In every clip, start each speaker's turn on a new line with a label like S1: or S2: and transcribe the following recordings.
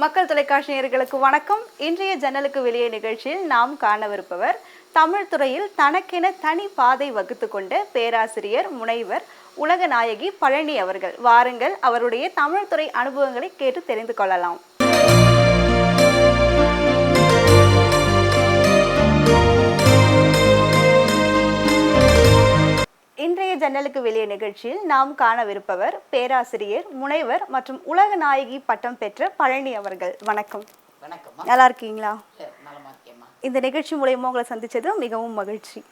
S1: மக்கள் தொலைக்காட்சி நேயர்களுக்கு வணக்கம். இன்றைய ஜன்னலுக்கு வெளியே நிகழ்ச்சியில் நாம் காணவிருப்பவர் தமிழ் துறையில் தனக்கென தனி பாதை வகுத்து கொண்ட பேராசிரியர் முனைவர் உலக நாயகி பழனி அவர்கள். வாருங்கள் அவருடைய தமிழ் துறை அனுபவங்களை கேட்டு தெரிந்து கொள்ளலாம். இன்றைய ஜன்னலுக்கு வெளியே நிகழ்ச்சியில் நாம் காணவிருப்பவர் பேராசிரியர் முனைவர் மற்றும் உலக நாயகி பட்டம் பெற்ற பழனி அவர்கள். வணக்கம்.
S2: வணக்கம்மா.
S1: நல்லா இருக்கீங்களா? இந்த நிகழ்ச்சி மூலயமா உங்களை சந்திச்சது மிகவும் மகிழ்ச்சி.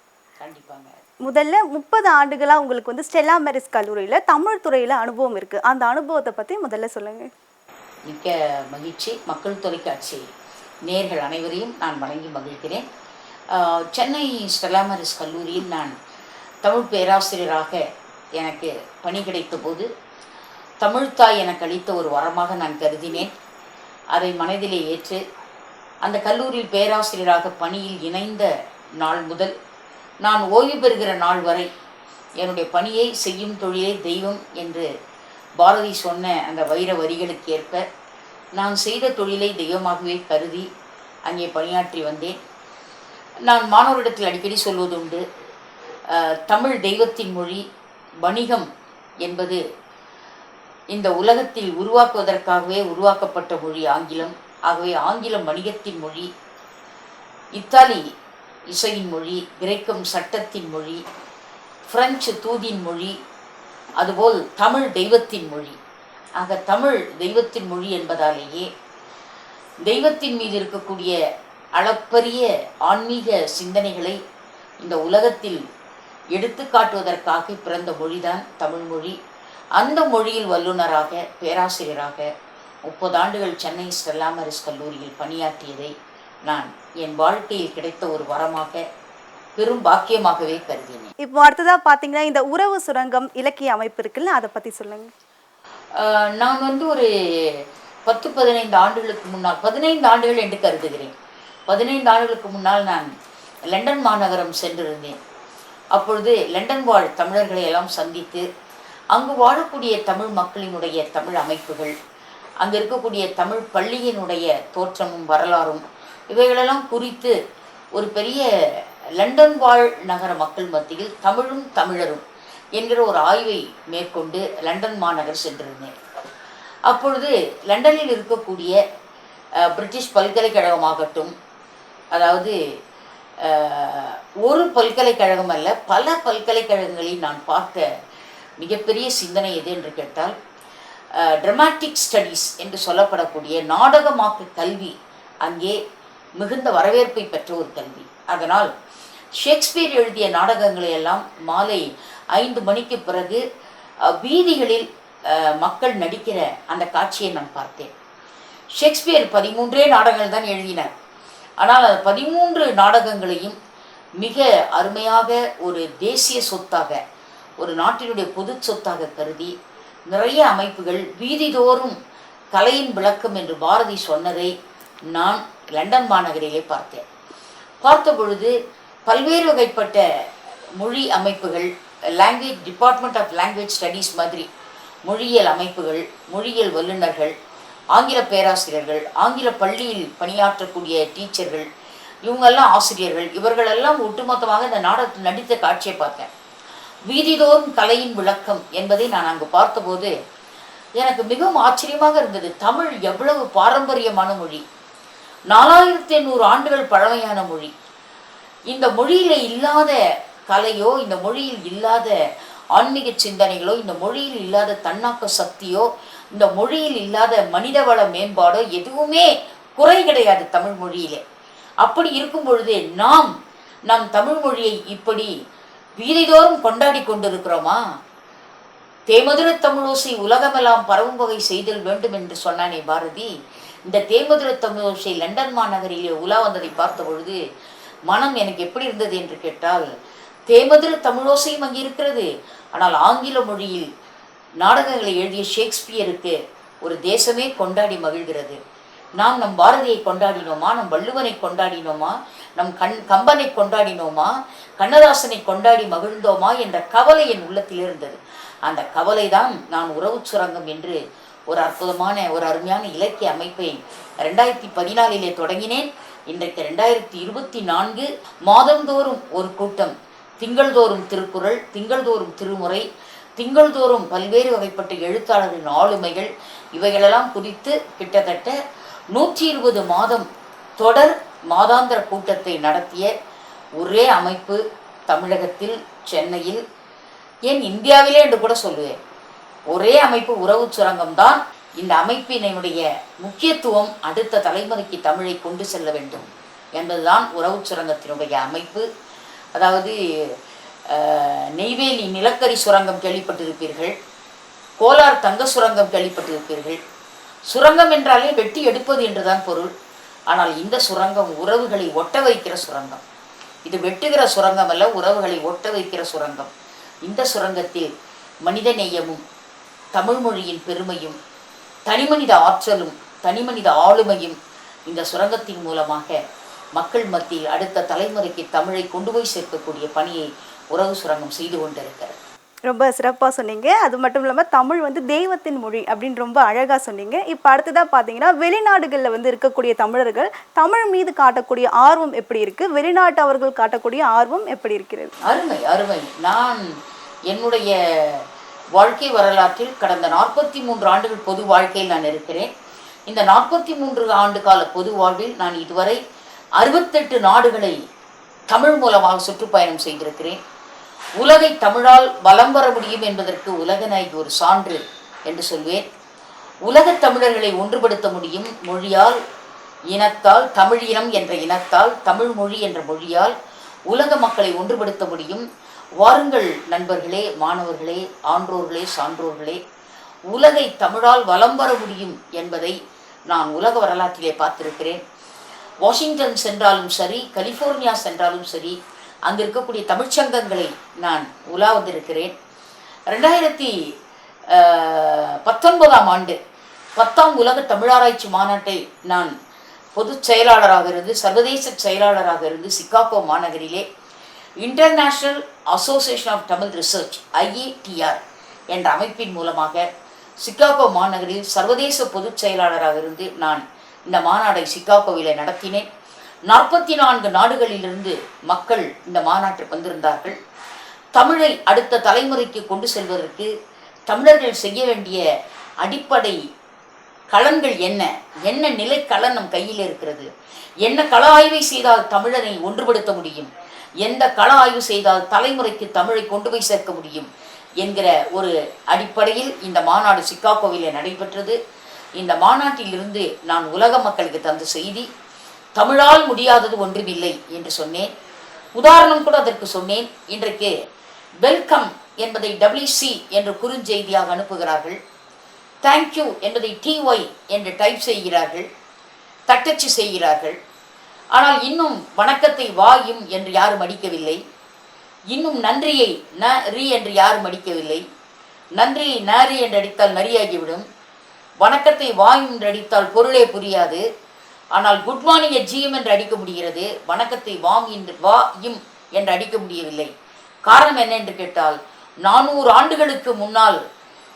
S2: கண்டிப்பாங்க.
S1: முதல்ல முப்பது ஆண்டுகளா உங்களுக்கு வந்து ஸ்டெல்லா மேரிஸ் கல்லூரியில தமிழ் துறையில அனுபவம் இருக்கு. அந்த அனுபவத்தை பத்தி முதல்ல சொல்லுங்க.
S2: மிக்க மகிழ்ச்சி. மக்கள் தொலைக்காட்சி நேர்கள் அனைவரையும் நான் வணங்கி மகிழ்கிறேன். சென்னை ஸ்டெலாமரிஸ் கல்லூரியில் நான் தமிழ் பேராசிரியராக எனக்கு பணி கிடைத்த போது தமிழ்த்தாய் எனக்கு அளித்த ஒரு வரமாக நான் கருதினேன். அதை மனதிலே ஏற்று அந்த கல்லூரியில் பேராசிரியராக பணியில் இணைந்த நாள் முதல் நான் ஓய்வு பெறுகிற நாள் வரை என்னுடைய பணியை செய்யும் தொழிலே தெய்வம் என்று பாரதி சொன்ன அந்த வைர வரிகளுக்கு ஏற்ப நான் செய்த தொழிலை தெய்வமாகவே கருதி அங்கே பணியாற்றி வந்தேன். நான் மாணவரிடத்தில் அடிக்கடி சொல்வதுண்டு தமிழ் தெய்வத்தின் மொழி வணிகம் என்பது இந்த உலகத்தில் உருவாக்குவதற்காகவே உருவாக்கப்பட்ட மொழி ஆங்கிலம். ஆகவே ஆங்கிலம் வணிகத்தின் மொழி இத்தாலி இசையின் மொழி கிரேக்கம் சட்டத்தின் மொழி பிரெஞ்சு தூதின் மொழி அதுபோல் தமிழ் தெய்வத்தின் மொழி. ஆக தமிழ் தெய்வத்தின் மொழி என்பதாலேயே தெய்வத்தின் மீது இருக்கக்கூடிய அளப்பரிய ஆன்மீக சிந்தனைகளை இந்த உலகத்தில் எடுத்து காட்டுவதற்காக பிறந்த மொழிதான் தமிழ் மொழி. அந்த மொழியில் வல்லுநராக பேராசிரியராக முப்பது ஆண்டுகள் சென்னை ஸ்டெல்லா மேரிஸ் கல்லூரியில் பணியாற்றியதை நான் என் வாழ்க்கையில் கிடைத்த ஒரு வரமாக பெரும் பாக்கியமாகவே கருதினேன்.
S1: இப்போ அடுத்ததா பாத்தீங்கன்னா இந்த உறவு சுரங்கம் இலக்கிய அமைப்பு இருக்குல்ல அதை பத்தி சொல்லுங்க.
S2: நான் வந்து ஒரு பத்து பதினைந்து ஆண்டுகளுக்கு முன்னால் பதினைந்து ஆண்டுகள் என்று கருதுகிறேன். பதினைந்து ஆண்டுகளுக்கு முன்னால் நான் லண்டன் மாநகரம் சென்றிருந்தேன். அப்பொழுது லண்டன் வாழ் தமிழர்களை எல்லாம் சந்தித்து அங்கு வாழக்கூடிய தமிழ் மக்களினுடைய தமிழ் அமைப்புகள் அங்கு இருக்கக்கூடிய தமிழ் பள்ளியினுடைய தோற்றமும் வரலாறும் இவைகளெல்லாம் குறித்து ஒரு பெரிய லண்டன் வாழ் நகர மக்கள் மத்தியில் தமிழும் தமிழரும் என்கிற ஒரு ஆய்வை மேற்கொண்டு லண்டன் மாநகர் சென்றிருந்தேன். அப்பொழுது லண்டனில் இருக்கக்கூடிய பிரிட்டிஷ் பல்கலைக்கழகமாகட்டும் அதாவது ஒரு பல்கலைக்கழகம் அல்ல பல பல்கலைக்கழகங்களில் நான் பார்த்த மிகப்பெரிய சிந்தனை எது என்று கேட்டால் ட்ரமாட்டிக் ஸ்டடீஸ் என்று சொல்லப்படக்கூடிய நாடகமாக்கு கல்வி அங்கே மிகுந்த வரவேற்பை பெற்ற ஒரு கல்வி. அதனால் ஷேக்ஸ்பியர் எழுதிய நாடகங்களை எல்லாம் மாலை ஐந்து மணிக்கு பிறகு வீதிகளில் மக்கள் நடிக்கிற அந்த காட்சியை நான் பார்த்தேன். ஷேக்ஸ்பியர் பதிமூன்றே நாடகங்கள் தான் எழுதினார். ஆனால் பதிமூன்று நாடகங்களையும் மிக அருமையாக ஒரு தேசிய சொத்தாக ஒரு நாட்டினுடைய பொது சொத்தாக கருதி நிறைய அமைப்புகள் வீதிதோறும் கலையின் விளக்கம் என்று பாரதி சொன்னதை நான் லண்டன் மாநகரிலே பார்த்தேன். பார்த்த பொழுது பல்வேறு வகைப்பட்ட மொழி அமைப்புகள் language department of language studies மாதிரி மொழியியல் அமைப்புகள் மொழியியல் வல்லுநர்கள் ஆங்கில பேராசிரியர்கள் ஆங்கில பள்ளியில் பணியாற்றக்கூடிய டீச்சர்கள் இவங்கெல்லாம் ஆசிரியர்கள் இவர்களெல்லாம் ஒட்டுமொத்தமாக இந்த நாடகத்தில் நடித்த காட்சியை பார்த்தேன். வீதிதோறும் கலையின் விளக்கம் என்பதை நான் அங்கு பார்த்தபோது எனக்கு மிகவும் ஆச்சரியமாக இருந்தது. தமிழ் எவ்வளவு பாரம்பரியமான மொழி. நாலாயிரத்தி எண்ணூறு ஆண்டுகள் பழமையான மொழி. இந்த மொழியில் இல்லாத கலையோ இந்த மொழியில் இல்லாத ஆன்மீக சிந்தனைகளோ இந்த மொழியில் இல்லாத தன்னாக்க சக்தியோ இந்த மொழியில் இல்லாத மனிதவள மேம்பாடோ எதுவுமே குறை கிடையாது தமிழ் மொழியிலே. அப்படி இருக்கும் பொழுது நாம் நம் தமிழ் மொழியை இப்படி வீதிதோறும் கொண்டாடி கொண்டிருக்கிறோமா? தேமதுர தமிழோசை உலகமெல்லாம் பரவும் வகை செய்தல் வேண்டும் என்று சொன்னானே பாரதி. இந்த தேமதுர தமிழோசை லண்டன் மாநகரிலே உலா வந்ததை பார்த்த பொழுது மனம் எனக்கு எப்படி இருந்தது என்று கேட்டால் தேமதுர தமிழோசையும் அங்கே இருக்கிறது. ஆனால் ஆங்கில மொழியில் நாடகங்களை எழுதிய ஷேக்ஸ்பியருக்கு ஒரு தேசமே கொண்டாடி மகிழ்கிறது. நாம் நம் பாரதியை கொண்டாடினோமா? நம் வள்ளுவனை கொண்டாடினோமா? நம் கண் கம்பனை கொண்டாடினோமா? கண்ணதாசனை கொண்டாடி மகிழ்ந்தோமா? என்ற கவலை என் உள்ளத்தில் இருந்தது. அந்த கவலை தான் நான் உறவு சுரங்கம் என்று ஒரு அற்புதமான ஒரு அருமையான இலக்கிய அமைப்பை ரெண்டாயிரத்தி பதினாலிலே தொடங்கினேன். இன்றைக்கு ரெண்டாயிரத்தி இருபத்தி நான்கு மாதந்தோறும் ஒரு கூட்டம். திங்கள்தோறும் திருக்குறள் திங்கள்தோறும் திருமுறை திங்கள்தோறும் பல்வேறு வகைப்பட்ட எழுத்தாளர்களின் ஆளுமைகள் இவைகளெல்லாம் குறித்து கிட்டத்தட்ட நூற்றி இருபது மாதம் தொடர் மாதாந்திர கூட்டத்தை நடத்திய ஒரே அமைப்பு தமிழகத்தில் சென்னையில் ஏன் இந்தியாவிலே என்று கூட சொல்லுவேன். ஒரே அமைப்பு உறவு சுரங்கம் தான் இந்த அமைப்பினுடைய முக்கியத்துவம் அடுத்த தலைமுறைக்கு தமிழை கொண்டு செல்ல வேண்டும் என்பதுதான் உறவு சுரங்கத்தினுடைய அமைப்பு. அதாவது நெய்வேலி நிலக்கரி சுரங்கம் கேள்விப்பட்டிருப்பீர்கள் கோலார் தங்க சுரங்கம் கேள்விப்பட்டிருப்பீர்கள். சுரங்கம் என்றாலே வெட்டி எடுப்பது என்றுதான் பொருள். ஆனால் இந்த சுரங்கம் உறவுகளை ஒட்ட வைக்கிற சுரங்கம். இது வெட்டுகிற சுரங்கம் அல்ல உறவுகளை ஒட்ட வைக்கிற சுரங்கம். இந்த சுரங்கத்தில் மனித நேயமும் தமிழ் மொழியின் பெருமையும் தனிமனித ஆற்றலும் தனிமனித ஆளுமையும் இந்த சுரங்கத்தின் மூலமாக மக்கள் மத்தியில் அடுத்த தலைமுறைக்கு தமிழை கொண்டு போய் சேர்க்கக்கூடிய பணியை உறவு சுரங்கம் செய்து கொண்டிருக்கிறது.
S1: ரொம்ப சிறப்பாக சொன்னீங்க. அது மட்டும் இல்லாமல் தமிழ் வந்து தெய்வத்தின் மொழி அப்படின்னு ரொம்ப அழகாக சொன்னீங்க. இப்போ அடுத்ததாக பார்த்தீங்கன்னா வெளிநாடுகளில் வந்து இருக்கக்கூடிய தமிழர்கள் தமிழ் மீது காட்டக்கூடிய ஆர்வம் எப்படி இருக்குது வெளிநாட்டு அவர்கள் காட்டக்கூடிய ஆர்வம் எப்படி இருக்கிறது?
S2: அருமை அருமை. நான் என்னுடைய வாழ்க்கை வரலாற்றில் கடந்த நாற்பத்தி மூன்று ஆண்டுகள் பொது வாழ்க்கையில் நான் இருக்கிறேன். இந்த நாற்பத்தி மூன்று ஆண்டு கால பொது வாழ்வில் நான் இதுவரை அறுபத்தெட்டு நாடுகளை தமிழ் மூலமாக சுற்றுப்பயணம் செய்திருக்கிறேன். உலகை தமிழால் வலம் வர முடியும் என்பதற்கு உலக ஒரு சான்று என்று சொல்வேன். உலகத் தமிழர்களை ஒன்றுபடுத்த முடியும் மொழியால் இனத்தால் தமிழ் இனம் என்ற இனத்தால் தமிழ் மொழி என்ற மொழியால் உலக மக்களை ஒன்றுபடுத்த முடியும். வாருங்கள் நண்பர்களே மாணவர்களே ஆன்றோர்களே சான்றோர்களே உலகை தமிழால் வலம் வர முடியும் என்பதை நான் உலக வரலாற்றிலே பார்த்திருக்கிறேன். வாஷிங்டன் சென்றாலும் சரி கலிஃபோர்னியா சென்றாலும் சரி அங்கு இருக்கக்கூடிய தமிழ்ச்சங்கங்களை நான் உலா வந்திருக்கிறேன். ரெண்டாயிரத்தி பத்தொன்பதாம் ஆண்டு பத்தாம் உலக தமிழாராய்ச்சி மாநாட்டை நான் பொதுச் செயலாளராக இருந்து சர்வதேச செயலாளராக இருந்து Chicago மாநகரிலே international association of Tamil research IATR என்ற அமைப்பின் மூலமாக சிக்காகோ மாநகரில் சர்வதேச பொதுச் செயலாளராக இருந்து நான் இந்த மாநாடை சிக்காகோவில் நடத்தினேன். நாற்பத்தி நான்கு நாடுகளிலிருந்து மக்கள் இந்த மாநாட்டிற்கு வந்திருந்தார்கள். தமிழை அடுத்த தலைமுறைக்கு கொண்டு செல்வதற்கு தமிழர்கள் செய்ய வேண்டிய அடிப்படை களன்கள் என்ன? என்ன நிலை களன் நம் கையில் இருக்கிறது? என்ன கள ஆய்வை செய்தால் தமிழனை ஒன்றுபடுத்த முடியும்? எந்த கள ஆய்வு செய்தால் தலைமுறைக்கு தமிழை கொண்டு போய் சேர்க்க முடியும்? என்கிற ஒரு அடிப்படையில் இந்த மாநாடு சிக்காகோவிலே நடைபெற்றது. இந்த மாநாட்டிலிருந்து நான் உலக மக்களுக்கு தந்த செய்தி. தமிழால் முடியாதது ஒன்றுமில்லை என்று சொன்னேன். உதாரணம் கூட அதற்கு சொன்னேன். இன்றைக்கு வெல்கம் என்பதை டபிள்யூசி என்று குறுஞ்செய்தியாக அனுப்புகிறார்கள். தேங்க்யூ என்பதை டிஒய் என்று டைப் செய்கிறார்கள். தட்டச்சு செய்கிறார்கள். ஆனால் இன்னும் வணக்கத்தை வாயும் என்று யாரும் அடிக்கவில்லை. இன்னும் நன்றியை ந ரி என்று யாரும் அடிக்கவில்லை. நன்றியை நரி என்று அடித்தால் நரியாகிவிடும். வணக்கத்தை வாயும் என்று அடித்தால் பொருளே புரியாது. ஆனால் குட் மார்னிங் ஜிஎம் என்று அடிக்க முடிகிறது. வணக்கத்தை வாம் என்று வா இம் என்று அடிக்க முடியவில்லை. காரணம் என்ன என்று கேட்டால் நானூறு ஆண்டுகளுக்கு முன்னால்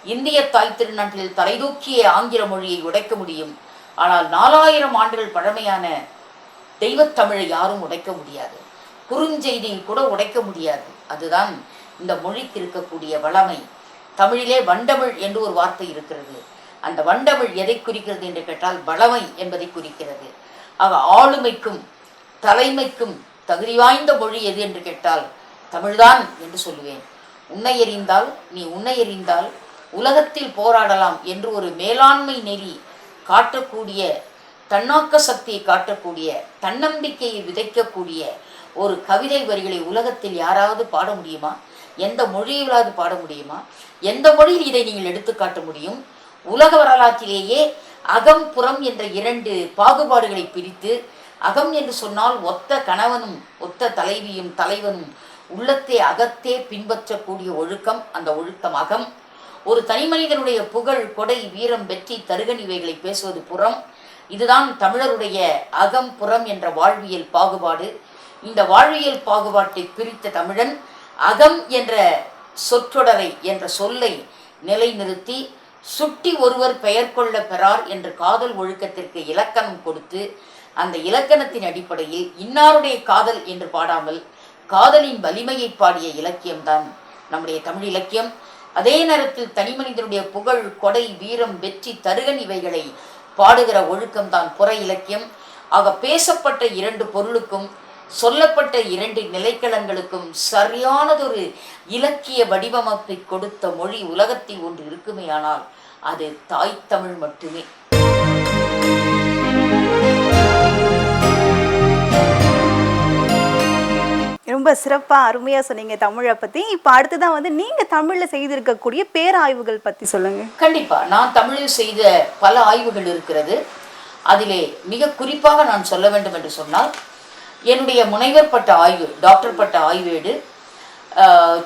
S2: இந்திய தாய் திருநாட்டில் தலைதூக்கிய ஆங்கில மொழியை உடைக்க முடியும். ஆனால் நாலாயிரம் ஆண்டுகள் பழமையான தெய்வத்தமிழை யாரும் உடைக்க முடியாது. குறுஞ்செய்தியை கூட உடைக்க முடியாது. அதுதான் இந்த மொழிக்கு இருக்கக்கூடிய வளமை. தமிழிலே வண்டமிழ் என்று ஒரு வார்த்தை இருக்கிறது. அந்த வண்டமிழ் எதை குறிக்கிறது என்று கேட்டால் வளமை என்பதை குறிக்கிறது. ஆக ஆளுமைக்கும் தலைமைக்கும் தகுதி வாய்ந்த மொழி எது என்று கேட்டால் தமிழ்தான் என்று சொல்லுவேன். உன்னை எறிந்தால் நீ உன்னை எறிந்தால் உலகத்தில் போராடலாம் என்று ஒரு மேலாண்மை நெறி காட்டக்கூடிய தன்னாக்க சக்தியை காட்டக்கூடிய தன்னம்பிக்கையை விதைக்கக்கூடிய ஒரு கவிதை வரிகளை உலகத்தில் யாராவது பாட முடியுமா? எந்த மொழியிலாவது பாட முடியுமா? எந்த மொழியில் இதை நீங்கள் எடுத்து காட்ட முடியும்? உலக வரலாற்றிலேயே அகம் புறம் என்ற இரண்டு பாகுபாடுகளை பிரித்து அகம் என்று சொன்னால் ஒத்த கணவனும் ஒத்த தலைவியும் தலைவனும் உள்ளத்தை அகத்தே பின்பற்றக்கூடிய ஒழுக்கம் அந்த ஒழுக்கம் அகம். ஒரு தனிமனிதனுடைய புகழ் கொடை வீரம் வெற்றி தருகன் இவைகளை பேசுவது புறம். இதுதான் தமிழருடைய அகம் புறம் என்ற வாழ்வியல் பாகுபாடு. இந்த வாழ்வியல் பாகுபாட்டை பிரித்த தமிழன் அகம் என்ற சொற்றொடரை என்ற சொல்லை நிலைநிறுத்தி சுட்டி ஒருவர் பெயர் கொள்ள பெறார் என்று காதல் ஒழுக்கத்திற்கு இலக்கணம் கொடுத்து அந்த இலக்கணத்தின் அடிப்படையில் இன்னாருடைய காதல் என்று பாடாமல் காதலின் வலிமையை பாடிய இலக்கியம்தான் நம்முடைய தமிழ் இலக்கியம். அதே நேரத்தில் தனி மனிதனுடைய புகழ் கொடை வீரம் வெற்றி தருகன் இவைகளை பாடுகிற ஒழுக்கம்தான் புற இலக்கியம். ஆக பேசப்பட்ட இரண்டு பொருளுக்கும் சொல்லப்பட்ட இரண்டு நிலைக்களங்களுக்கும் சரியானதொரு இலக்கிய வடிவமைப்பை கொடுத்த மொழி உலகத்தில் ஒன்று இருக்குமேயானால் அது தாய் தமிழ் மட்டுமே.
S1: ரொம்ப சிறப்பாக அருமையாக சொன்னீங்க தமிழை பற்றி இப்போ அடுத்ததான் வந்து நீங்கள் தமிழில் செய்திருக்கக்கூடிய பேராய்வுகள் பற்றி சொல்லுங்கள்
S2: கண்டிப்பா. நான் தமிழில் செய்த பல ஆய்வுகள் இருக்கிறது. அதிலே மிக குறிப்பாக நான் சொல்ல வேண்டும் என்று சொன்னால் என்னுடைய முனைவர் பட்ட ஆய்வு டாக்டர் பட்ட ஆய்வேடு.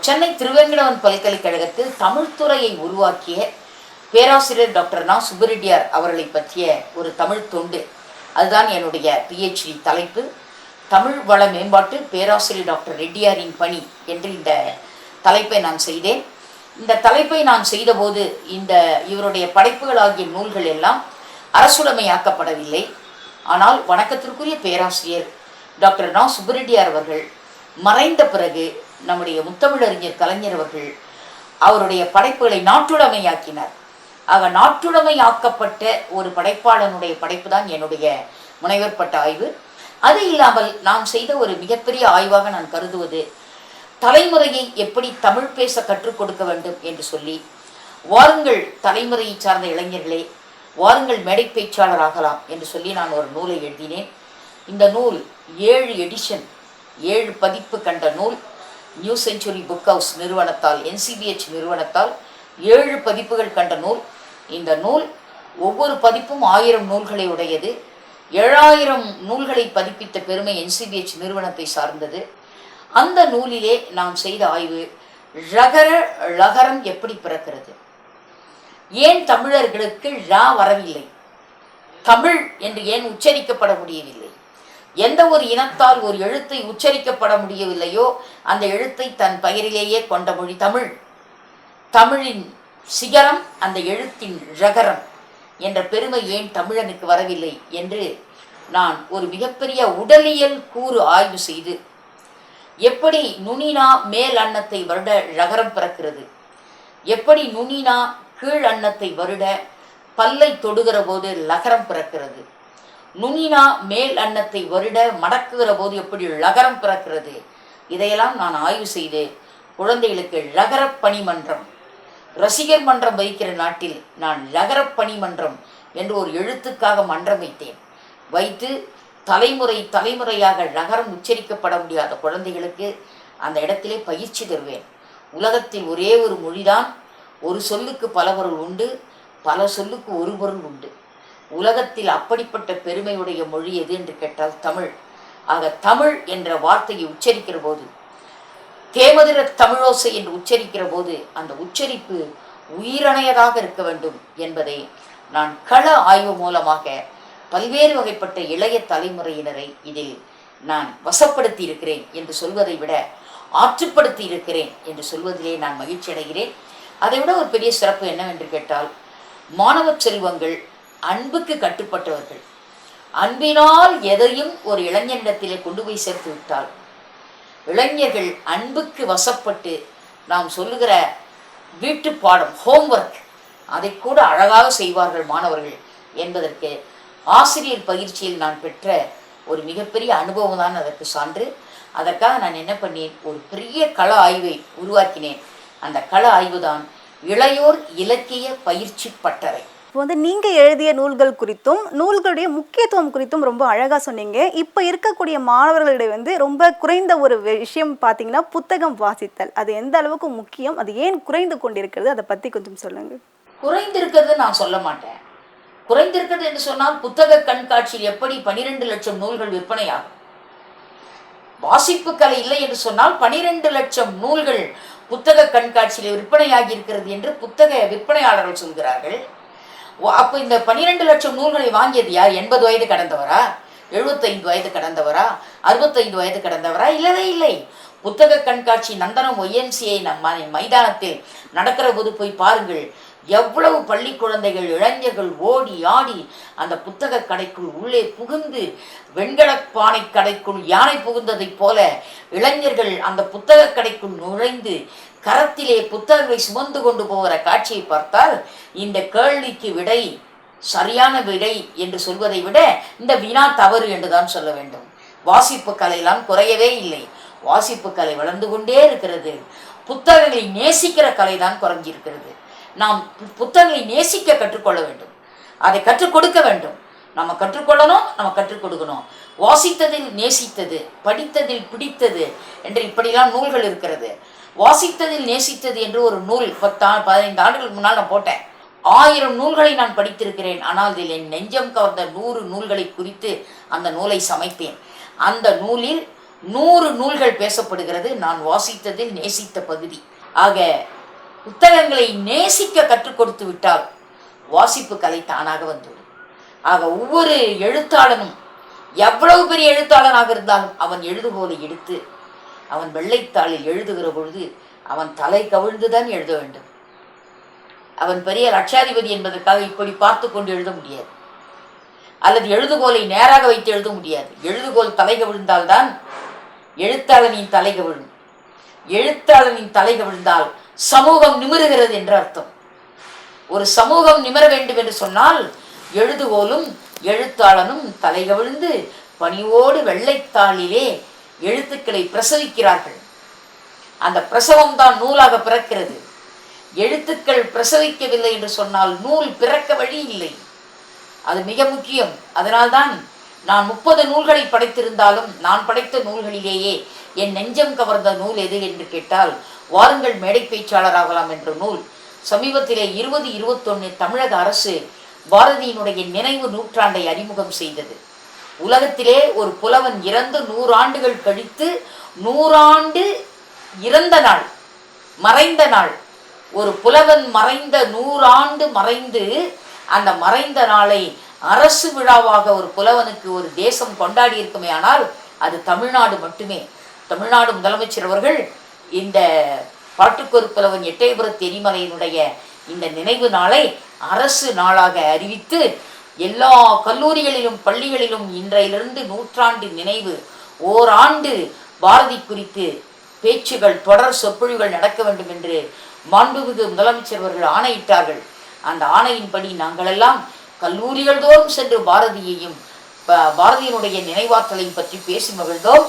S2: சென்னை திருவேங்கடவன் பல்கலைக்கழகத்தில் தமிழ்துறையை உருவாக்கிய பேராசிரியர் டாக்டர் நா. சுப்பரெட்டியார் அவர்களை பற்றிய ஒரு தமிழ் தொண்டு. அதுதான் என்னுடைய பிஹெச்டி தலைப்பு. தமிழ் வள மேம்பாட்டு பேராசிரியர் டாக்டர் ரெட்டியாரின் பணி என்று இந்த தலைப்பை நான் செய்தேன். இந்த தலைப்பை நான் செய்தபோது இந்த இவருடைய படைப்புகளாகிய நூல்கள் எல்லாம் அரசுடைமையாக்கப்படவில்லை. ஆனால் வணக்கத்திற்குரிய பேராசிரியர் டாக்டர் நா. சுப்பரெட்டியார் அவர்கள் மறைந்த பிறகு நம்முடைய முத்தமிழறிஞர் கலைஞர் அவர்கள் அவருடைய படைப்புகளை நாட்டுடைமையாக்கினார். ஆக நாட்டுடைமையாக்கப்பட்ட ஒரு படைப்பாளனுடைய படைப்பு தான் என்னுடைய முனைவர் பட்ட ஆய்வு. அது இல்லாமல் நாம் செய்த ஒரு மிகப்பெரிய ஆய்வாக நான் கருதுவது தலைமுறையை எப்படி தமிழ் பேச கற்றுக் கொடுக்க வேண்டும் என்று சொல்லி வாருங்கள் தலைமுறையை சார்ந்த இளைஞர்களே வாருங்கள் மேடை பேச்சாளராகலாம் என்று சொல்லி நான் ஒரு நூலை எழுதினேன். இந்த நூல் ஏழு எடிஷன் ஏழு பதிப்பு கண்ட நூல் நியூ செஞ்சுரி புக் ஹவுஸ் நிறுவனத்தால் என்சிபிஹெச் நிறுவனத்தால் ஏழு பதிப்புகள் கண்ட நூல். இந்த நூல் ஒவ்வொரு பதிப்பும் ஆயிரம் நூல்களை உடையது. ஏழாயிரம் நூல்களை பதிப்பித்த பெருமை என்சிபிஹெச் நிறுவனத்தை சார்ந்தது. அந்த நூலிலே நாம் செய்த ஆய்வு ழகர ழகரம் எப்படி பிறக்கிறது? ஏன் தமிழர்களுக்கு ழா வரவில்லை? தமிழ் என்று ஏன் உச்சரிக்கப்பட முடியவில்லை? எந்த ஒரு இனத்தால் ஒரு எழுத்தை உச்சரிக்கப்பட முடியவில்லையோ அந்த எழுத்தை தன் பெயரிலேயே கொண்ட மொழி தமிழ். தமிழின் சிகரம் அந்த எழுத்தின் ழகரம் என்ற பெருமை ஏன் தமிழனுக்கு வரவில்லை என்று நான் ஒரு மிகப்பெரிய உடலியல் கூறு ஆய்வு செய்து எப்படி நுனினா மேல் அன்னத்தை வருட ழகரம் பிறக்கிறது? எப்படி நுனினா கீழ் அன்னத்தை வருட பல்லை தொடுகிற போது லகரம் பிறக்கிறது? நுனினா மேல் அன்னத்தை வருட மடக்குகிற போது எப்படி லகரம் பிறக்கிறது? இதையெல்லாம் நான் ஆய்வு செய்து குழந்தைகளுக்கு லகரப் பணிமன்றம். ரசிகர் மன்றம் வைக்கிற நாட்டில் நான் லகரப் பணிமன்றம் என்று ஒரு எழுத்துக்காக மன்றம் வைத்தேன். வைத்து தலைமுறை தலைமுறையாக லகரம் உச்சரிக்கப்பட முடியாத குழந்தைகளுக்கு அந்த இடத்திலே பயிற்சி தருவேன். உலகத்தில் ஒரே ஒரு மொழிதான் ஒரு சொல்லுக்கு பல பொருள் உண்டு பல சொல்லுக்கு ஒரு பொருள் உண்டு. உலகத்தில் அப்படிப்பட்ட பெருமையுடைய மொழி எது என்று கேட்டால் தமிழ். ஆக தமிழ் என்ற வார்த்தையை உச்சரிக்கிற போது தேமதுர தமிழோசை என்று உச்சரிக்கிற போது அந்த உச்சரிப்பு உயிரணையதாக இருக்க வேண்டும் என்பதை நான் கள ஆய்வு மூலமாக பல்வேறு வகைப்பட்ட இளைய தலைமுறையினரை இதில் நான் வசப்படுத்தி இருக்கிறேன் என்று சொல்வதை விட ஆற்றுப்படுத்தி இருக்கிறேன் என்று சொல்வதிலே நான் மகிழ்ச்சி அடைகிறேன் அதை விட ஒரு பெரிய சிறப்பு என்னவென்று கேட்டால் மாணவ செல்வங்கள் அன்புக்கு கட்டுப்பட்டவர்கள். அன்பினால் எதையும் ஒரு இளைஞனிடத்திலே கொண்டு போய் சேர்த்து விட்டால் இளைஞர்கள் அன்புக்கு வசப்பட்டு நாம் சொல்லுகிற வீட்டு பாடம் ஹோம்ஒர்க் அதை கூட அழகாக செய்வார்கள் மாணவர்கள் என்பதற்கு ஆசிரியர் பயிற்சியில் நான் பெற்ற ஒரு மிகப்பெரிய அனுபவம் தான் அதற்கு சான்று. அதற்காக நான் என்ன பண்ணேன்? ஒரு பெரிய கள ஆய்வை உருவாக்கினேன். அந்த கள ஆய்வு தான் இளையோர் இலக்கிய பயிற்சி பட்டறை.
S1: இப்போ வந்து நீங்கள் எழுதிய நூல்கள் குறித்தும் நூல்களுடைய முக்கியத்துவம் குறித்தும் ரொம்ப அழகாக சொன்னீங்க. இப்போ இருக்கக்கூடிய மாணவர்களிடையே வந்து ரொம்ப குறைந்த ஒரு விஷயம் பார்த்தீங்கன்னா புத்தகம் வாசித்தல். அது எந்த அளவுக்கு முக்கியம்? அது ஏன் குறைந்து கொண்டிருக்கிறது? அதை பற்றி கொஞ்சம் சொல்லுங்கள்
S2: குறைந்திருக்கிறது நான் சொல்ல மாட்டேன். குறைந்திருக்கிறது என்று சொன்னால் புத்தக கண்காட்சியில் எப்படி பனிரெண்டு லட்சம் நூல்கள் விற்பனையாகும் வாசிப்பு கலை இல்லை என்று சொன்னால் பனிரெண்டு லட்சம் நூல்கள் புத்தக கண்காட்சியில் விற்பனையாகி இருக்கிறது என்று புத்தக விற்பனையாளர்கள் சொல்கிறார்கள். அப்போ இந்த பன்னிரெண்டு லட்சம் நூல்களை வாங்கியது யார்? எண்பது வயது கடந்தவரா? எழுபத்தைந்து வயது கடந்தவரா? அறுபத்தைந்து வயது கடந்தவரா? இல்லவே இல்லை. புத்தக கண்காட்சி நந்தனம் ஒய்எம்சிஐ நம்ம மைதானத்தில் நடக்கிற போது போய் பாருங்கள். எவ்வளவு பள்ளி குழந்தைகள் இளைஞர்கள் ஓடி ஆடி அந்த புத்தக கடைக்குள் உள்ளே புகுந்து வெண்கலப் பானை கடைக்குள் யானை புகுந்ததைப் போல இளைஞர்கள் அந்த புத்தக கடைக்குள் நுழைந்து கரத்திலே புத்தகங்களை சுமந்து கொண்டு போகிற காட்சியை பார்த்தால் இந்த கேள்விக்கு விடை சரியான விடை என்று சொல்வதை விட இந்த வினா தவறு என்றுதான் சொல்ல வேண்டும். வாசிப்பு கலையெல்லாம் குறையவே இல்லை. வாசிப்பு கலை வளர்ந்து கொண்டே இருக்கிறது. புத்தகங்களை நேசிக்கிற கலை தான் குறைஞ்சிருக்கிறது. நாம் புத்தகங்களை நேசிக்க கற்றுக்கொள்ள வேண்டும். அதை கற்றுக் கொடுக்க வேண்டும். நம்ம கற்றுக்கொள்ளணும் நம்ம கற்றுக் கொடுக்கணும். வாசித்ததில் நேசித்தது படித்ததில் பிடித்தது என்று இப்படிலாம் நூல்கள் இருக்கிறது. வாசித்ததில் நேசித்தது என்று ஒரு நூல். பத்தா பதினைந்து ஆண்டுகளுக்கு முன்னால் நான் போட்டேன். ஆயிரம் நூல்களை நான் படித்திருக்கிறேன். ஆனால் இதில் என் நெஞ்சம் கவர்ந்த நூறு நூல்களை குறித்து அந்த நூலை சமைத்தேன் அந்த நூலில் நூறு நூல்கள் பேசப்படுகிறது. நான் வாசித்ததில் நேசித்த பகுதி. ஆக புத்தகங்களை நேசிக்க கற்றுக் கொடுத்து விட்டால் வாசிப்பு கலை தானாக வந்துவிடும். ஆக ஒவ்வொரு எழுத்தாளனும் எவ்வளவு பெரிய எழுத்தாளனாக இருந்தாலும் அவன் எழுதுகோலை எடுத்து அவன் வெள்ளைத்தாளில் எழுதுகிற பொழுது அவன் தலை கவிழ்ந்துதான் எழுத வேண்டும். அவன் பெரிய லட்சாதிபதி என்பதற்காக இப்படி பார்த்து கொண்டு எழுத முடியாது. அல்லது எழுதுகோலை நேராக வைத்து எழுத முடியாது. எழுதுகோல் தலை கவிழ்ந்தால்தான் எழுத்தாளனின் தலை கவிழும். எழுத்தாளனின் தலை கவிழ்ந்தால் சமூகம் நிமிருகிறது என்று அர்த்தம். ஒரு சமூகம் நிமிர வேண்டும் என்று சொன்னால் எழுதுகோலும் எழுத்தாளனும் தலை கவிழ்ந்து பணிவோடு வெள்ளைத்தாளிலே எழுத்துக்களை பிரசவிக்கிறார்கள். அந்த பிரசவம் தான் நூலாக பிறக்கிறது. எழுத்துக்கள் பிரசவிக்கவில்லை என்று சொன்னால் நூல் பிறக்க வழி இல்லை. அது மிக முக்கியம். அதனால்தான் நான் முப்பது நூல்களை படைத்திருந்தாலும் நான் படைத்த நூல்களிலேயே என் நெஞ்சம் கவர்ந்த நூல் எது என்று கேட்டால் வாருங்கள் மேடை பேச்சாளராகலாம் என்ற நூல். சமீபத்திலே இருபது இருபத்தொன்னு தமிழக அரசு பாரதியினுடைய நினைவு நூற்றாண்டை அறிமுகம் செய்தது. உலகத்திலே ஒரு புலவன் இறந்து நூறாண்டுகள் கழித்து நூறாண்டு இறந்த நாள் மறைந்த நாள். ஒரு புலவன் மறைந்த நூறாண்டு மறைந்து அந்த மறைந்த நாளை அரசு விழாவாக ஒரு புலவனுக்கு ஒரு தேசம் கொண்டாடி இருக்குமே ஆனால் அது தமிழ்நாடு மட்டுமே. தமிழ்நாடு முதலமைச்சர் அவர்கள் இந்த பாட்டுக்கொரு புலவன் எட்டயபுரத்து எரிமலையினுடைய இந்த நினைவு நாளை அரசு நாளாக அறிவித்து எல்லா கல்லூரிகளிலும் பள்ளிகளிலும் இன்றையிலிருந்து நூற்றாண்டு நினைவு. ஓராண்டு பாரதி குறித்து பேச்சுகள் தொடர் சொற்பொழிவுகள் நடக்க வேண்டும் என்று மாண்புமிகு முதலமைச்சர் அவர்கள் ஆணையிட்டார்கள். அந்த ஆணையின்படி நாங்களெல்லாம் கல்லூரிகள் தோறும் சென்று பாரதியையும் ப- பாரதியினுடைய நினைவாற்றலையும் பற்றி பேசி மகிழ்ந்தோம்.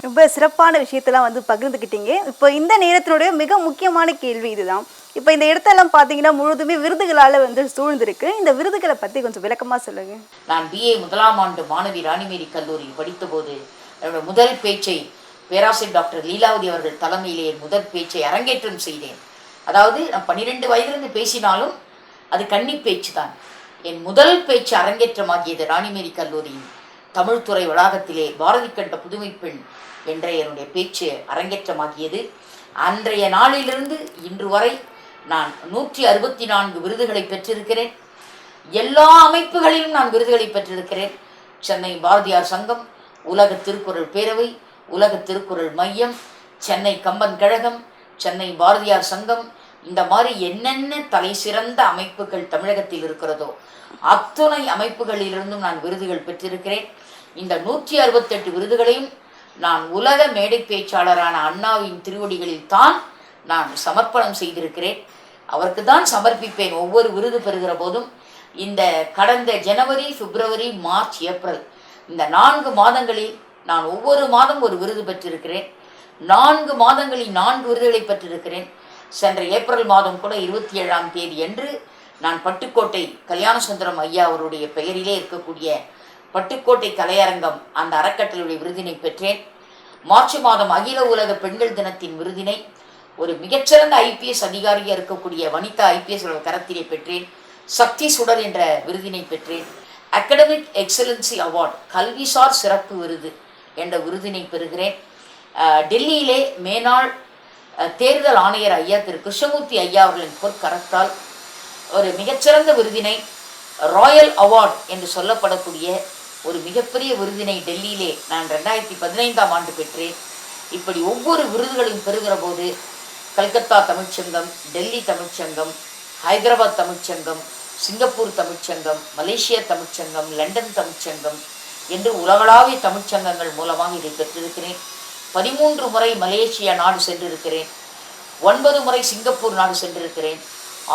S1: ரொம்ப சிறப்பான விஷயத்தெல்லாம் வந்து பகிர்ந்துக்கிட்டீங்க இப்போ இந்த நேரத்தினுடைய மிக முக்கியமான கேள்வி இதுதான். இப்போ இந்த இடத்தெல்லாம் பார்த்தீங்கன்னா முழுதுமே விருதுகளால் வந்து சூழ்ந்திருக்கு. இந்த விருதுகளை பற்றி கொஞ்சம் விளக்கமாக சொல்லுங்கள்
S2: நான் பிஏ முதலாம் ஆண்டு மாணவி ராணிமேரி கல்லூரியில் படித்தபோது என்னோட முதல் பேச்சை பேராசிரியர் டாக்டர் லீலாவதி அவர்கள் தலைமையிலே என் முதல் பேச்சை அரங்கேற்றம் செய்தேன். அதாவது நான் பன்னிரெண்டு வயதிலிருந்து பேசினாலும் அது கன்னி பேச்சு தான் என் முதல் பேச்சு அரங்கேற்றமாகியது ராணிமேரி கல்லூரியின் தமிழ்துறை வளாகத்திலே பாரதி கண்ட புதுமை பெண் என்ற என்னுடைய பேச்சு அரங்கேற்றமாகியது. அன்றைய நாளிலிருந்து இன்று வரை நான் நூற்றி அறுபத்தி நான்கு விருதுகளை பெற்றிருக்கிறேன். எல்லா அமைப்புகளிலும் நான் விருதுகளை பெற்றிருக்கிறேன். சென்னை பாரதியார் சங்கம் உலக திருக்குறள் பேரவை உலக திருக்குறள் மையம் சென்னை கம்பன் கழகம் சென்னை பாரதியார் சங்கம். இந்த மாதிரி என்னென்ன தலை சிறந்த அமைப்புகள் தமிழகத்தில் இருக்கிறதோ அத்துணை அமைப்புகளிலிருந்தும் நான் விருதுகள் பெற்றிருக்கிறேன். இந்த நூற்றி அறுபத்தெட்டு விருதுகளையும் நான் உலக மேடை பேச்சாளரான அண்ணாவின் திருவடிகளில் தான் நான் சமர்ப்பணம் செய்திருக்கிறேன். அவருக்கு தான் சமர்ப்பிப்பேன் ஒவ்வொரு விருது பெறுகிற போதும். இந்த கடந்த ஜனவரி பிப்ரவரி மார்ச் ஏப்ரல் இந்த நான்கு மாதங்களில் நான் ஒவ்வொரு மாதம் ஒரு விருது பெற்றிருக்கிறேன். நான்கு மாதங்களில் நான்கு விருதுகளை பெற்றிருக்கிறேன். சென்ற ஏப்ரல் மாதம் கூட இருபத்தி ஏழாம் தேதி அன்று நான் பட்டுக்கோட்டை கல்யாணசுந்தரம் ஐயா அவருடைய பெயரிலே இருக்கக்கூடிய பட்டுக்கோட்டை கலையரங்கம் அந்த அறக்கட்டளையுடைய விருதினை பெற்றேன். மார்ச் மாதம் அகில உலக பெண்கள் தினத்தின் விருதினை ஒரு மிகச்சிறந்த ஐபிஎஸ் அதிகாரியாக இருக்கக்கூடிய வனிதா ஐபிஎஸ் கரத்தினை பெற்றேன். சக்தி சுடர் என்ற விருதினை பெற்றேன். அகடமிக் எக்ஸலன்சி அவார்ட் கல்விசார் சிறப்பு விருது என்ற விருதினை பெறுகிறேன். டெல்லியிலே மேனாள் தேர்தல் ஆணையர் ஐயா திரு கிருஷ்ணமூர்த்தி ஐயா அவர்களின் பொற்கரத்தால் ஒரு மிகச்சிறந்த விருதினை ராயல் அவார்ட் என்று சொல்லப்படக்கூடிய ஒரு மிகப்பெரிய விருதினை டெல்லியிலே நான் ரெண்டாயிரத்தி பதினைந்தாம் ஆண்டு பெற்றேன். இப்படி ஒவ்வொரு விருதுகளையும் பெறுகிற போது கல்கத்தா தமிழ்ச்சங்கம் டெல்லி தமிழ்ச்சங்கம் ஹைதராபாத் தமிழ்ச்சங்கம் சிங்கப்பூர் தமிழ்ச்சங்கம் மலேசியா தமிழ்ச்சங்கம் லண்டன் தமிழ்ச்சங்கம் என்று உலகளாவிய தமிழ்ச்சங்கங்கள் மூலமாக இதை பெற்றிருக்கிறேன். பதிமூன்று முறை மலேசியா நாடு சென்றிருக்கிறேன். ஒன்பது முறை சிங்கப்பூர் நாடு சென்றிருக்கிறேன்.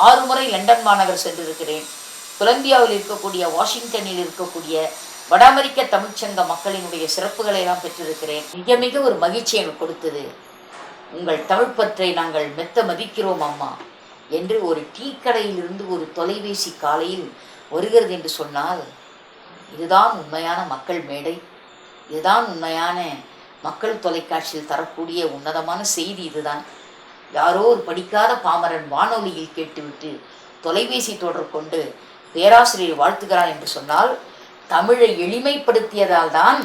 S2: ஆறு முறை லண்டன் மாநகர் சென்றிருக்கிறேன். கொலம்பியாவில் இருக்கக்கூடிய வாஷிங்டனில் இருக்கக்கூடிய வட அமெரிக்க தமிழ்ச்சங்க மக்களினுடைய சிறப்புகளை எல்லாம் பெற்றிருக்கிறேன். மிக மிக ஒரு மகிழ்ச்சி எனக்கு கொடுத்தது. உங்கள் தமிழ்ப்பற்றை நாங்கள் மெத்த மதிக்கிறோம் அம்மா என்று ஒரு டீ கடையிலிருந்து ஒரு தொலைபேசி காலையில் வருகிறது என்று சொன்னால் இதுதான் உண்மையான மக்கள் மேடை. இதுதான் உண்மையான மக்கள் தொலைக்காட்சியில் தரக்கூடிய உன்னதமான செய்தி இதுதான். யாரோ ஒரு படிக்காத பாமரன் வானொலியில் கேட்டுவிட்டு தொலைபேசி தொடர் கொண்டு பேராசிரியர் வாழ்த்துகிறார் என்று சொன்னால் தமிழை எளிமைப்படுத்தியதால் தான்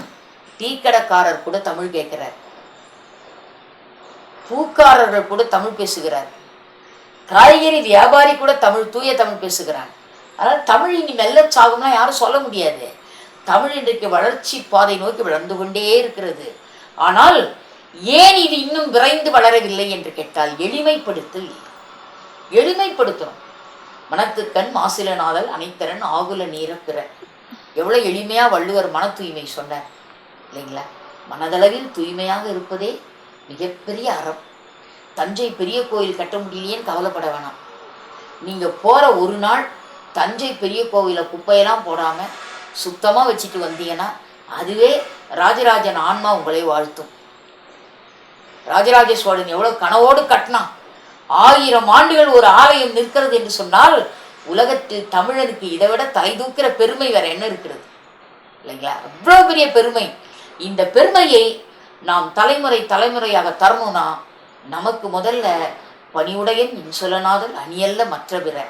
S2: டீக்கடைக்காரர் கூட தமிழ் கேட்கிறார். பூக்காரர்கள் கூட தமிழ் பேசுகிறார். காய்கறி வியாபாரி கூட தமிழ் தூய தமிழ் பேசுகிறான் அதனால் தமிழ் இனி மெல்ல சாகும்னா யாரும் சொல்ல முடியாது. தமிழ் இன்றைக்கு வளர்ச்சி பாதை நோக்கி வளர்ந்து கொண்டே இருக்கிறது. ஆனால் ஏன் இது இன்னும் விரைந்து வளரவில்லை என்று கேட்டால் எளிமைப்படுத்தல். எளிமைப்படுத்தணும். மனத்துக்கண் மாசிலனாதல் அனைத்தரன் ஆகுல நீர பிற எவ்வளோ எளிமையாக வள்ளுவர் மன தூய்மை சொன்னார். இல்லைங்களா? மனதளவில் தூய்மையாக இருப்பதே மிகப்பெரிய அறம். தஞ்சை பெரிய கோயில் கட்ட முடியலையேன்னு கவலைப்பட வேணாம். நீங்கள் போகிற ஒரு நாள் தஞ்சை பெரிய கோவிலில் குப்பையெல்லாம் போடாமல் சுத்தமாக வச்சுட்டு வந்தீங்கன்னா அதுவே ராஜராஜன் ஆன்மா உங்களை வாழ்த்தும். ராஜராஜ சோழன் எவ்வளோ கனவோடு கட்டினான். ஆயிரம் ஆண்டுகள் ஒரு ஆலயம் நிற்கிறது என்று சொன்னால் உலகத்தில் தமிழனுக்கு இதை விட தலை தூக்கிற பெருமை வேற என்ன இருக்கிறது? இல்லைங்களா? அவ்வளோ பெரிய பெருமை. இந்த பெருமையை நாம் தலைமுறை தலைமுறையாக தரணும்னா நமக்கு முதல்ல பணிவுடையன் இன்சொலனாதல் அணியல்ல மற்ற பிற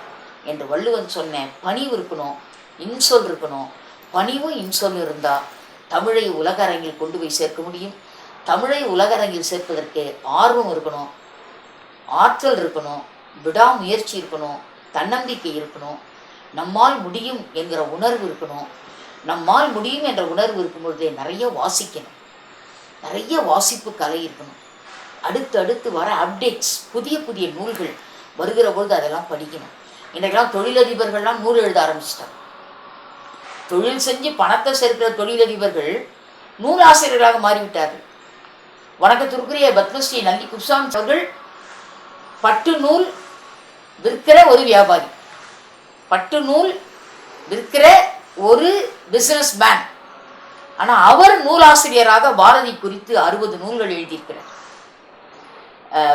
S2: என்று வள்ளுவன் சொன்ன பணிவு இருக்கணும் இன்சொல் இருக்கணும். பணிவும் இன்சொல் இருந்தால் தமிழை உலக அரங்கில் கொண்டு போய் சேர்க்க முடியும். தமிழை உலக அரங்கில் சேர்ப்பதற்கு ஆர்வம் இருக்கணும் ஆற்றல் இருக்கணும் விடாமுயற்சி இருக்கணும் தன்னம்பிக்கை இருக்கணும். நம்மால் முடியும் என்கிற உணர்வு இருக்கணும். நம்மால் முடியும் என்ற உணர்வு இருக்கும் பொழுதே நிறைய வாசிக்கணும். நிறைய வாசிப்பு கலை இருக்கணும். அடுத்து அடுத்து வர அப்டேட்ஸ் புதிய புதிய நூல்கள் வருகிற பொழுது அதெல்லாம் படிக்கணும். இன்றைக்கெல்லாம் தொழிலதிபர்கள்லாம் நூல் எழுத ஆரம்பிச்சிட்டாங்க. தொழில் செஞ்சு பணத்தை சேர்க்கிற தொழிலதிபர்கள் நூலாசிரியர்களாக மாறிவிட்டார்கள். வணக்கத்திற்குரிய பத்மஸ்ரீ நல்லி குப்சாமி அவர்கள் பட்டு நூல் விற்கிற ஒரு வியாபாரி. பட்டு நூல் விற்கிற ஒரு பிஸ்னஸ் மேன் ஆனால் அவர் நூலாசிரியராக பாரதி குறித்து அறுபது நூல்கள் எழுதியிருக்கிறார்.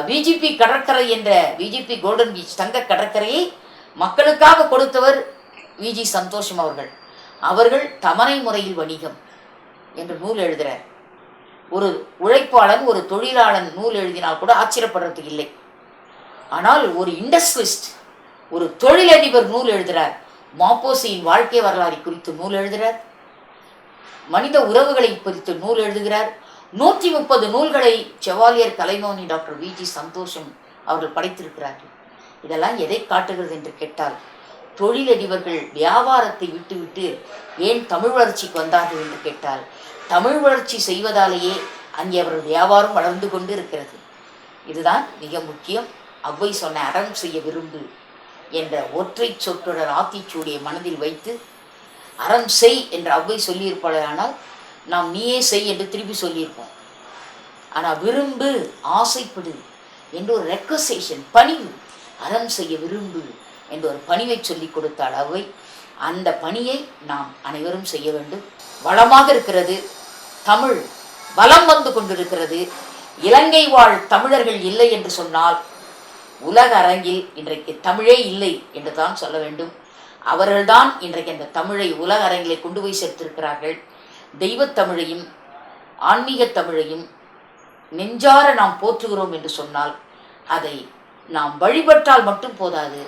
S2: பிஜிபி கடற்கரை என்ற பிஜிபி கோல்டன் பீச் தங்க கடற்கரையை மக்களுக்காக கொடுத்தவர் விஜி சந்தோஷம் அவர்கள். அவர்கள் தமரை முறையில் வணிகம் என்று நூல் எழுதுகிறார் ஒரு உழைப்பாளன் ஒரு தொழிலாளன் நூல் எழுதினால் கூட ஆச்சரியப்படுறது இல்லை. ஆனால் ஒரு இண்டஸ்ட்ரிஸ்ட் ஒரு தொழிலதிபர் நூல் எழுதுகிறார் மாப்போசியின் வாழ்க்கை வரலாறு குறித்து நூல் எழுதுகிறார் மனித உறவுகளை குறித்து நூல் எழுதுகிறார். நூற்றி முப்பது நூல்களை செவாலியர் கலைமோனி டாக்டர் விஜி சந்தோஷம் அவர்கள் படைத்திருக்கிறார்கள். இதெல்லாம் எதை காட்டுகிறது என்று கேட்டால் தொழிலதிபர்கள் வியாபாரத்தை விட்டுவிட்டு ஏன் தமிழ் வளர்ச்சிக்கு வந்தார்கள் என்று கேட்டால் தமிழ் வளர்ச்சி செய்வதாலேயே அங்கே அவர்கள் வியாபாரம் வளர்ந்து கொண்டு இருக்கிறது. இதுதான் மிக முக்கியம். அவ்வை சொன்ன அறம் செய்ய விரும்பு என்ற ஒற்றை சொற்றொடர் ஆத்திச்சூடியை மனதில் வைத்து அறம் செய் என்று அவ்வை சொல்லியிருப்பாளானால் நாம் நீயே செய் என்று திருப்பி சொல்லியிருப்போம். ஆனால் விரும்பு ஆசைப்படு என்று ஒரு ரெக்வசேஷன் பணிவு அறம் செய்ய விரும்பு என்று ஒரு பணிவை சொல்லி கொடுத்தாள் அவை அந்த பணியை நாம் அனைவரும் செய்ய வேண்டும். வளமாக இருக்கிறது. தமிழ் வலம் வந்து கொண்டிருக்கிறது. இலங்கை வாழ் தமிழர்கள் இல்லை என்று சொன்னால் உலக அரங்கில் இன்றைக்கு தமிழே இல்லை என்று தான் சொல்ல வேண்டும். அவர்கள்தான் இன்றைக்கு அந்த தமிழை உலக அரங்கிலே கொண்டு போய் சேர்த்திருக்கிறார்கள். தெய்வத் தமிழையும் ஆன்மீகத் தமிழையும் நெஞ்சார நாம் போற்றுகிறோம் என்று சொன்னால் அதை நாம் வழிபட்டால் மட்டும் போதாது.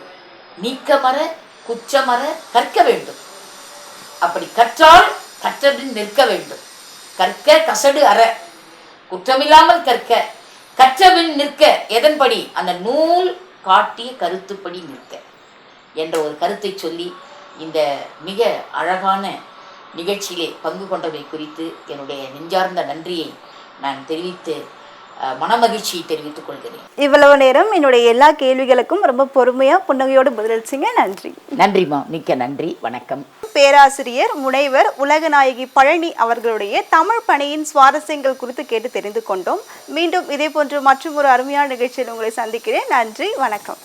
S2: நீக்கமர குச்சமர கற்க வேண்டும். அப்படி கற்றால் கற்றபின் நிற்க வேண்டும். கற்க கசடு அற. குற்றமில்லாமல் கற்க. கற்றபின் நிற்க. எதன்படி? அந்த நூல் காட்டிய கருத்துப்படி நிற்க. என்ற ஒரு கருத்தை சொல்லி இந்த மிக அழகான நிகழ்ச்சியிலே பங்கு கொண்டவை குறித்து என்னுடைய நெஞ்சார்ந்த நன்றியை நான் தெரிவித்து மனமகிழ்ச்சியை தெரிவித்துக் கொள்கிறேன்.
S1: இவ்வளவு நேரம் என்னுடைய எல்லா கேள்விகளுக்கும் ரொம்ப பொறுமையா புன்னகையோடு பதிலளிச்சிங்க நன்றி.
S2: நன்றிம்மா மிக்க நன்றி. வணக்கம்.
S1: பேராசிரியர் முனைவர் உலகநாயகி பழனி அவர்களுடைய தமிழ் பணியின் சுவாரஸ்யங்கள் குறித்து கேட்டு தெரிந்து கொண்டோம். மீண்டும் இதே போன்று மற்றும் ஒரு அருமையான நிகழ்ச்சியில் உங்களை சந்திக்கிறேன். நன்றி வணக்கம்.